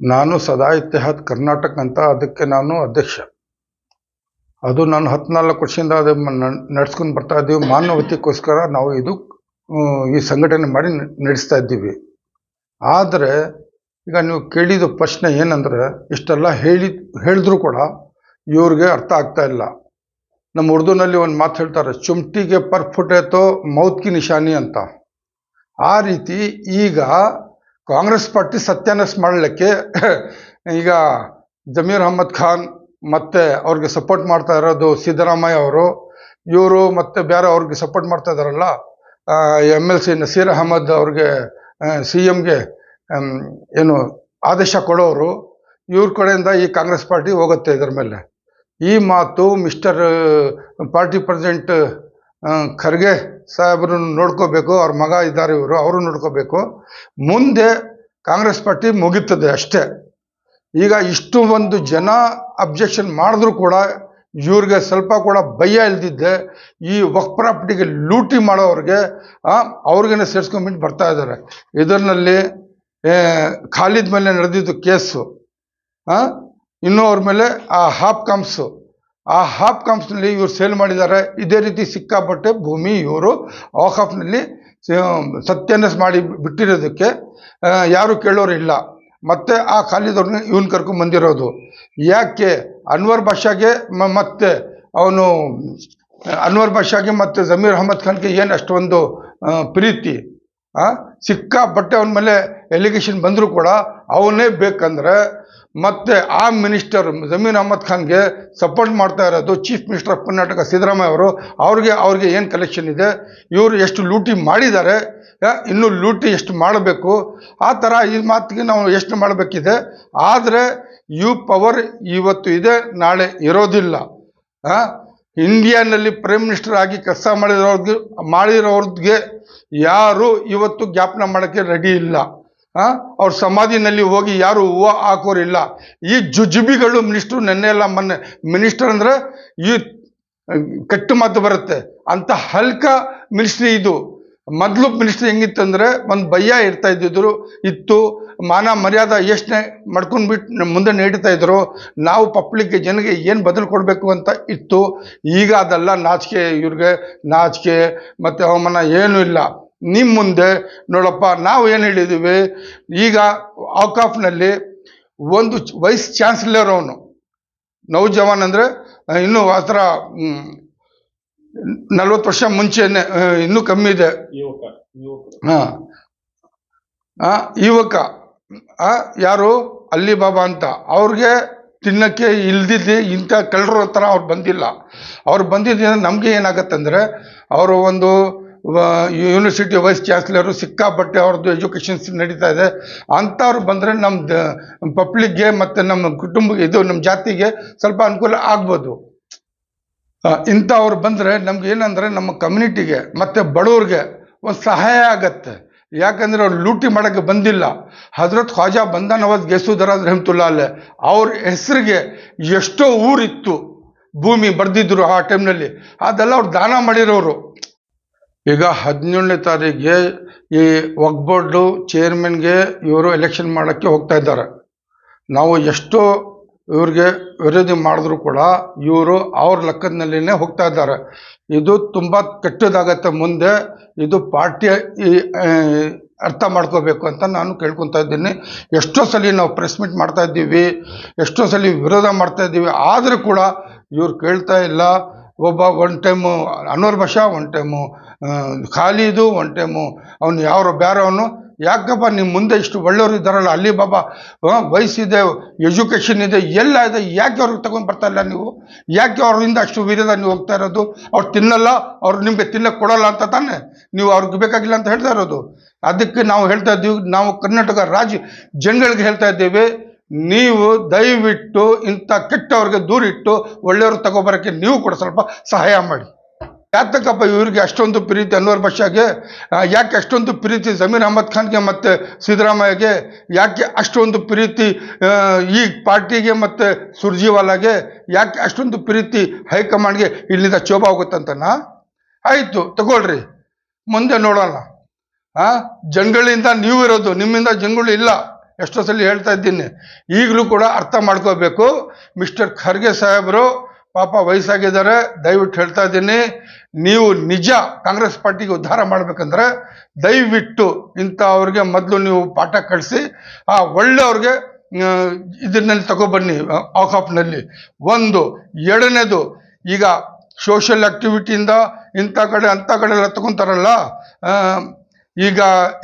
ನಾನು ಸದಾ ಇತಿಹಾದ್ ಕರ್ನಾಟಕ ಅಂತ ಅದಕ್ಕೆ ನಾನು ಅಧ್ಯಕ್ಷ. ಅದು ನಾನು ಹದಿನಾಲ್ಕು ವರ್ಷದಿಂದ ಅದು ನಡ್ಸ್ಕೊಂಡು ಬರ್ತಾ ಇದ್ದೀವಿ. ಮಾನವತೆಗೋಸ್ಕರ ನಾವು ಇದು ಈ ಸಂಘಟನೆ ಮಾಡಿ ನಡೆಸ್ತಾ ಇದ್ದೀವಿ. ಆದರೆ, ಈಗ ನೀವು ಕೇಳಿದ ಪ್ರಶ್ನೆ ಏನಂದ್ರೆ, ಇಷ್ಟೆಲ್ಲ ಹೇಳಿ, ಹೇಳಿದ್ರು ಕೂಡ ಇವ್ರಿಗೆ ಅರ್ಥ ಆಗ್ತಾ ಇಲ್ಲ. ನಮ್ಮ ಉರ್ದುನಲ್ಲಿ ಒಂದು ಮಾತು ಹೇಳ್ತಾರೆ, ಚುಮ್ಟಿಗೆ ಪರ್ ಫುಟೇತೋ ಮೌತ್ ಕಿ ನಿಶಾನಿ ಅಂತ. ಆ ರೀತಿ ಈಗ ಕಾಂಗ್ರೆಸ್ ಪಾರ್ಟಿ ಸತ್ಯಾನಾಶ ಮಾಡಲಿಕ್ಕೆ ಈಗ ಜಮೀರ್ ಅಹಮ್ಮದ್ ಖಾನ್ ಮತ್ತೆ ಅವ್ರಿಗೆ ಸಪೋರ್ಟ್ ಮಾಡ್ತಾ ಇರೋದು ಸಿದ್ದರಾಮಯ್ಯ ಅವರು. ಇವರು ಮತ್ತೆ ಬೇರೆ ಅವ್ರಿಗೆ ಸಪೋರ್ಟ್ ಮಾಡ್ತಾ ಇದ್ದಾರಲ್ಲ M L C Naseer Ahmed ಅವ್ರಿಗೆ ಸಿ ಎಮ್ಗೆ ಏನು ಆದೇಶ ಕೊಡೋರು, ಇವ್ರ ಕಡೆಯಿಂದ ಈ ಕಾಂಗ್ರೆಸ್ ಪಾರ್ಟಿ ಹೋಗುತ್ತೆ ಇದ್ರ ಮೇಲೆ. ಈ ಮಾತು ಮಿಸ್ಟರ್, ಪಾರ್ಟಿ ಪ್ರೆಸಿಡೆಂಟ್ ಖರ್ಗೆ ಸಾಹೇಬ್ರನ್ನ ನೋಡ್ಕೋಬೇಕು, ಅವ್ರ ಮಗ ಇದ್ದಾರೆ ಇವರು, ಅವರು ನೋಡ್ಕೋಬೇಕು. ಮುಂದೆ ಕಾಂಗ್ರೆಸ್ ಪಾರ್ಟಿ ಮುಗೀತದೆ ಅಷ್ಟೇ. ಈಗ ಇಷ್ಟು ಒಂದು ಜನ ಅಬ್ಜೆಕ್ಷನ್ ಮಾಡಿದ್ರು ಕೂಡ ಇವ್ರಿಗೆ ಸ್ವಲ್ಪ ಕೂಡ ಭಯ ಇಲ್ದಿದ್ದೆ ಈ ವಕ್ ಪ್ರಾಪರ್ಟಿಗೆ ಲೂಟಿ ಮಾಡೋರಿಗೆ ಅವ್ರಿಗೇನೆ ಸೇರಿಸ್ಕೊಂಬಿಟ್ಟು ಬರ್ತಾ ಇದ್ದಾರೆ. ಇದರಲ್ಲಿ ಖಾಲಿದ ಮೇಲೆ ನಡೆದಿದ್ದು ಕೇಸು ಇನ್ನು ಅವ್ರ ಮೇಲೆ ಆ ಹಾಪ್ ಕಾಮ್ಸು ಆ ಹಾಫ್ ಕಾಮ್ಸ್ನಲ್ಲಿ ಇವರು ಸೇಲ್ ಮಾಡಿದ್ದಾರೆ. ಇದೇ ರೀತಿ ಸಿಕ್ಕಾಪಟ್ಟೆ ಭೂಮಿ ಇವರು ಆಫ್ನಲ್ಲಿ ಸತ್ಯನಸ್ ಮಾಡಿ ಬಿಟ್ಟಿರೋದಕ್ಕೆ ಯಾರು ಕೇಳೋರು ಇಲ್ಲ. ಮತ್ತೆ ಆ ಖಾಲಿದವ್ರನ್ನ ಇವನ್ ಕರ್ಕೊಂಡು ಬಂದಿರೋದು. ಯಾಕೆ? ಅನ್ವರ್ ಬಾಷಾಗೆ ಮತ್ತೆ ಅವನು, ಅನ್ವರ್ ಬಾಷಾಗೆ ಮತ್ತೆ ಜಮೀರ್ ಅಹಮದ್ ಖಾನ್ಗೆ ಏನು ಅಷ್ಟೊಂದು ಪ್ರೀತಿ? ಸಿಕ್ಕಾಪಟ್ಟೆ ಅವನ ಮೇಲೆ ಎಲಿಗೇಷನ್ ಬಂದರೂ ಕೂಡ ಅವನೇ ಬೇಕಂದ್ರೆ ಮತ್ತೆ ಆ ಮಿನಿಸ್ಟರ್ ಜಮೀನ್ ಅಹಮದ್ ಖಾನ್ಗೆ ಸಪೋರ್ಟ್ ಮಾಡ್ತಾ ಇರೋದು chief minister of Karnataka Siddaramaiah ಅವರು. ಅವ್ರಿಗೆ ಅವ್ರಿಗೆ ಏನು ಕಲೆಕ್ಷನ್ ಇದೆ? ಇವರು ಎಷ್ಟು ಲೂಟಿ ಮಾಡಿದ್ದಾರೆ? ಇನ್ನೂ ಲೂಟಿ ಎಷ್ಟು ಮಾಡಬೇಕು? ಆ ಥರ ಈ ಮಾತಿಗೆ ನಾವು ಎಷ್ಟು ಮಾಡಬೇಕಿದೆ? ಆದರೆ ಯು ಪವರ್ ಇವತ್ತು ಇದೆ, ನಾಳೆ ಇರೋದಿಲ್ಲ. ಇಂಡಿಯಾನಲ್ಲಿ ಪ್ರೈಮ್ ಮಿನಿಸ್ಟರ್ ಆಗಿ ಕೆಲಸ ಮಾಡಿರೋರ್ಗೆ ಮಾಡಿರೋರ್ಗೆ ಯಾರು ಇವತ್ತು ಜ್ಞಾಪನ ಮಾಡೋಕ್ಕೆ ರೆಡಿ ಇಲ್ಲ. ಅವ್ರ ಸಮಾಧಿನಲ್ಲಿ ಹೋಗಿ ಯಾರು ಹೂವು ಹಾಕೋರಿಲ್ಲ ಈ ಜುಜುಬಿಗಳು ಮಿನಿಸ್ಟ್ರು ನೆನ್ನೆ ಎಲ್ಲ ಮೊನ್ನೆ ಮಿನಿಸ್ಟರ್ ಅಂದ್ರೆ ಈ ಕೆಟ್ಟ ಮಾತು ಬರುತ್ತೆ. ಅಂತ ಹಲ್ಕ ಮಿನಿಸ್ಟ್ರಿ ಇದು. ಮೊದಲು ಮಿನಿಸ್ಟ್ರಿ ಹೆಂಗಿತ್ತಂದ್ರೆ ಒಂದು ಭಯ ಇರ್ತಾ ಇದ್ದಿದ್ರು. ಇತ್ತು. ಮಾನ ಮರ್ಯಾದೆ ಯೋಚನೆ ಮಾಡ್ಕೊಂಡು ಬಿಟ್ಟು ಮುಂದೆ ನೀಡ್ತಾ ಇದ್ರು. ನಾವು ಪಬ್ಲಿಕ್ಗೆ ಜನಗೆ ಏನು ಬದಲು ಕೊಡಬೇಕು ಅಂತ ಇತ್ತು. ಈಗ ಅದೆಲ್ಲ ನಾಚಿಕೆ ಇವ್ರಿಗೆ. ನಾಚಿಕೆ. ಮತ್ತು ಅವಮಾನ ಏನೂ ಇಲ್ಲ. ನಿಮ್ಮ ಮುಂದೆ ನೋಡಪ್ಪ ನಾವು ಏನು ಹೇಳಿದ್ದೀವಿ ಈಗ ಆಕಾಫ್ನಲ್ಲಿ ಒಂದು ವೈಸ್ ಚಾನ್ಸಲರ್ ಅವನು ನೌಜವಾನ್ ಅಂದರೆ ಇನ್ನೂ ಆ ಥರ ನಲ್ವತ್ತು ವರ್ಷ ಮುಂಚೆನೆ ಇನ್ನೂ ಕಮ್ಮಿ ಇದೆ. ಹಾಂ. ಆ, ಯುವಕ ಯಾರು? ಅಲ್ಲಿ ಬಾಬಾ ಅಂತ. ಅವ್ರಿಗೆ ತಿನ್ನಕ್ಕೆ ಇಲ್ದಿದ್ದು ಇಂಥ ಕಳ್ಳರ ಹತ್ರ ಅವ್ರು ಬಂದಿಲ್ಲ. ಅವ್ರು ಬಂದಿದ್ದ ನಮಗೆ ಏನಾಗತ್ತಂದರೆ ಅವರು ಒಂದು ಯೂನಿವರ್ಸಿಟಿ ವೈಸ್ ಚಾನ್ಸಲರು ಸಿಕ್ಕಾಪಟ್ಟೆ ಅವ್ರದ್ದು ಎಜುಕೇಷನ್ಸ್ ನಡೀತಾ ಇದೆ. ಅಂಥವ್ರು ಬಂದರೆ ನಮ್ಮ ಪಬ್ಲಿಕ್ಗೆ ಮತ್ತು ನಮ್ಮ ಕುಟುಂಬ ಇದು ನಮ್ಮ ಜಾತಿಗೆ ಸ್ವಲ್ಪ ಅನುಕೂಲ ಆಗ್ಬೋದು. ಇಂಥವ್ರು ಬಂದರೆ ನಮ್ಗೆ ಏನಂದರೆ ನಮ್ಮ ಕಮ್ಯುನಿಟಿಗೆ ಮತ್ತು ಬಡವ್ರಿಗೆ ಒಂದು ಸಹಾಯ ಆಗತ್ತೆ. ಯಾಕಂದರೆ ಅವ್ರು ಲೂಟಿ ಮಾಡೋಕ್ಕೆ ಬಂದಿಲ್ಲ. ಹಜರತ್ ಖ್ವಾಜಾ ಬಂದ ನವಾಜ್ ಗೆಸುದರಾಜ್ ರಹಮತುಲ್ಲಾ ಅವ್ರ ಹೆಸರಿಗೆ ಎಷ್ಟೋ ಊರಿತ್ತು. ಭೂಮಿ ಬರ್ದಿದ್ರು ಆ ಟೈಮ್ನಲ್ಲಿ ಅದೆಲ್ಲ ಅವ್ರು ದಾನ ಮಾಡಿರೋರು. ಈಗ ಹದಿನೇಳನೇ ತಾರೀಕಿಗೆ ಈ ವಕ್ ಬೋರ್ಡು ಚೇರ್ಮನ್ಗೆ ಇವರು ಎಲೆಕ್ಷನ್ ಮಾಡೋಕ್ಕೆ ಹೋಗ್ತಾ ಇದ್ದಾರೆ. ನಾವು ಎಷ್ಟೋ ಇವ್ರಿಗೆ ವಿರೋಧಿ ಮಾಡಿದ್ರು ಕೂಡ ಇವರು ಅವ್ರ ಲೆಕ್ಕದಲ್ಲಿನೇ ಹೋಗ್ತಾ ಇದ್ದಾರೆ. ಇದು ತುಂಬ ಕೆಟ್ಟದಾಗತ್ತೆ ಮುಂದೆ. ಇದು ಪಾರ್ಟಿ ಅರ್ಥ ಮಾಡ್ಕೋಬೇಕು ಅಂತ ನಾನು ಕೇಳ್ಕೊತಾ ಇದ್ದೀನಿ. ಎಷ್ಟೋ ಸಲ ನಾವು ಪ್ರೆಸ್ ಮೀಟ್ ಮಾಡ್ತಾ ಇದ್ದೀವಿ, ಎಷ್ಟೋ ಸಲ ವಿರೋಧ ಮಾಡ್ತಾ ಇದ್ದೀವಿ, ಆದರೂ ಕೂಡ ಇವ್ರು ಕೇಳ್ತಾ ಇಲ್ಲ. ಒಬ್ಬ one time Anwar Basha one time Khalid one time ಅವನು ಯಾರು ಬೇರೆಯವನು ಯಾಕಪ್ಪ ನಿಮ್ಮ ಮುಂದೆ ಇಷ್ಟು ಒಳ್ಳೆಯವರು ಇದ್ದಾರಲ್ಲ, ಅಲ್ಲಿ ಬಾಬಾ ವಯಸ್ಸಿದೆ ಎಜುಕೇಷನ್ ಇದೆ, ಎಲ್ಲ ಇದೆ, ಯಾಕೆ ಅವ್ರಿಗೆ ತಗೊಂಡು ಬರ್ತಾ ಇಲ್ಲ ನೀವು? ಯಾಕೆ ಅವರಿಂದ ಅಷ್ಟು ವೀರ್ಯದ ನೀವು ಹೋಗ್ತಾ ಇರೋದು? ಅವ್ರು ತಿನ್ನಲ್ಲ, ಅವ್ರು ನಿಮಗೆ ತಿನ್ನಕ್ಕೆ ಕೊಡಲ್ಲ ಅಂತ ತಾನೆ? ನೀವು ಅವ್ರಿಗೆ ಬೇಕಾಗಿಲ್ಲ ಅಂತ ಹೇಳ್ತಾ ಇರೋದು. ಅದಕ್ಕೆ ನಾವು ಹೇಳ್ತಾ ಇದ್ದೀವಿ, ನಾವು ಕರ್ನಾಟಕ ರಾಜ್ಯ, ಜನಗಳಿಗೆ ಹೇಳ್ತಾ ಇದ್ದೇವೆ ನೀವು ದಯವಿಟ್ಟು ಇಂಥ ಕೆಟ್ಟವ್ರಿಗೆ ದೂರಿಟ್ಟು ಒಳ್ಳೆಯವ್ರು ತಗೊಬರೋಕ್ಕೆ ನೀವು ಕೂಡ ಸ್ವಲ್ಪ ಸಹಾಯ ಮಾಡಿ. ಯಾತಕ್ಕಪ್ಪ ಇವರಿಗೆ ಅಷ್ಟೊಂದು ಪ್ರೀತಿ ಅನ್ವರ್ ಬಷಾಗೆ ಯಾಕೆ ಅಷ್ಟೊಂದು ಪ್ರೀತಿ ಜಮೀರ್ ಅಹಮದ್ ಖಾನ್ಗೆ ಮತ್ತು ಸಿದ್ದರಾಮಯ್ಯಗೆ, ಯಾಕೆ ಅಷ್ಟೊಂದು ಪ್ರೀತಿ ಈ ಪಾರ್ಟಿಗೆ ಮತ್ತು ಸುರ್ಜಿವಾಲಾಗೆ, ಯಾಕೆ ಅಷ್ಟೊಂದು ಪ್ರೀತಿ ಹೈಕಮಾಂಡ್ಗೆ ಇಲ್ಲಿಂದ ಚೋಬ ಹೋಗುತ್ತಂತನಾ? ಆಯಿತು, ತಗೊಳ್ರಿ. ಮುಂದೆ ನೋಡೋಣ. ಹಾಂ ಜನಗಳಿಂದ ನೀವು ಇರೋದು ನಿಮ್ಮಿಂದ ಜನಗಳು ಇಲ್ಲ. ಎಷ್ಟೋ ಸಲ ಹೇಳ್ತಾ ಇದ್ದೀನಿ. ಈಗಲೂ ಕೂಡ ಅರ್ಥ ಮಾಡ್ಕೋಬೇಕು. ಮಿಸ್ಟರ್ ಖರ್ಗೆ ಸಾಹೇಬರು ಪಾಪ ವಯಸ್ಸಾಗಿದ್ದಾರೆ. ದಯವಿಟ್ಟು ಹೇಳ್ತಾ ಇದ್ದೀನಿ. ನೀವು ನಿಜ ಕಾಂಗ್ರೆಸ್ ಪಾರ್ಟಿಗೆ ಉದ್ಧಾರ ಮಾಡಬೇಕಂದ್ರೆ ದಯವಿಟ್ಟು ಇಂಥ ಅವ್ರಿಗೆ ಮೊದಲು ನೀವು ಪಾಠ ಕಳಿಸಿ, ಆ ಒಳ್ಳೆಯವ್ರಿಗೆ ಇದನ್ನಲ್ಲಿ ತಗೊಬನ್ನಿ ಆಫ್ನಲ್ಲಿ. ಒಂದು. ಎರಡನೇದು, ಈಗ ಸೋಷಿಯಲ್ ಆ್ಯಕ್ಟಿವಿಟಿಯಿಂದ ಇಂಥ ಕಡೆ ಅಂಥ ಕಡೆ ಎಲ್ಲ ತಗೊತಾರಲ್ಲ ಈಗ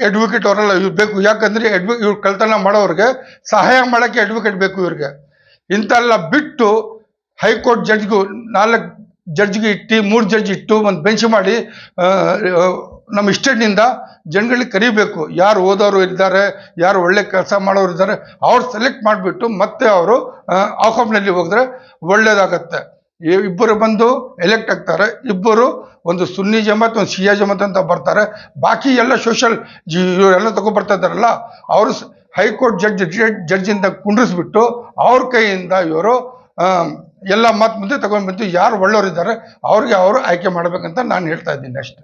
ಅಡ್ವೊಕೇಟ್ ಅವರೆಲ್ಲ, ಇವ್ರು ಬೇಕು. ಯಾಕಂದ್ರೆ ಅಡ್ವೊ ಇವ್ರು ಕಳ್ತನ ಮಾಡೋರಿಗೆ ಸಹಾಯ ಮಾಡೋಕ್ಕೆ ಅಡ್ವೊಕೇಟ್ ಬೇಕು ಇವ್ರಿಗೆ. ಇಂಥೆಲ್ಲ ಬಿಟ್ಟು ಹೈಕೋರ್ಟ್ ಜಡ್ಜ್ಗೂ ನಾಲ್ಕು ಜಡ್ಜ್ಗೆ ಇಟ್ಟು, ಮೂರು ಜಡ್ಜ್ ಇಟ್ಟು ಒಂದು ಬೆಂಚ್ ಮಾಡಿ ನಮ್ಮ ಇಷ್ಟೇಟ್ನಿಂದ ಜನಗಳಿಗೆ ಕರಿಬೇಕು. ಯಾರು ಓದೋರು ಇದ್ದಾರೆ, ಯಾರು ಒಳ್ಳೆ ಕೆಲಸ ಮಾಡೋರು ಇದ್ದಾರೆ, ಅವ್ರು ಸೆಲೆಕ್ಟ್ ಮಾಡಿಬಿಟ್ಟು ಮತ್ತೆ ಅವರು ಆಫ್ನಲ್ಲಿ ಹೋಗಿದ್ರೆ ಒಳ್ಳೇದಾಗತ್ತೆ. ಈ- ಇಬ್ಬರು ಬಂದು ಎಲೆಕ್ಟ್ ಆಗ್ತಾರೆ. ಇಬ್ಬರು ಒಂದು ಸುನ್ನಿ ಜಮಾತ್, ಒಂದು ಶಿಯಾ ಜಮಾತ್ ಅಂತ ಬರ್ತಾರೆ. ಬಾಕಿ ಎಲ್ಲ ಸೋಷಲ್ ಇವರೆಲ್ಲ ತಗೊಬರ್ತಾ ಇದ್ದಾರಲ್ಲ, ಅವರು ಹೈಕೋರ್ಟ್ ಜಡ್ಜ್ ಜಡ್ಜಿಂದ ಕುಂಡ್ರಿಸ್ಬಿಟ್ಟು ಅವ್ರ ಕೈಯಿಂದ ಇವರು ಎಲ್ಲ ಮಾತು ಮುಂದೆ ತಗೊಂಡ್ಬಂದು ಯಾರು ಒಳ್ಳೆಯವರಿದ್ದಾರೆ ಅವ್ರಿಗೆ ಅವರು ಆಯ್ಕೆ ಮಾಡಬೇಕಂತ ನಾನು ಹೇಳ್ತಾ ಇದ್ದೀನಿ ಅಷ್ಟೇ.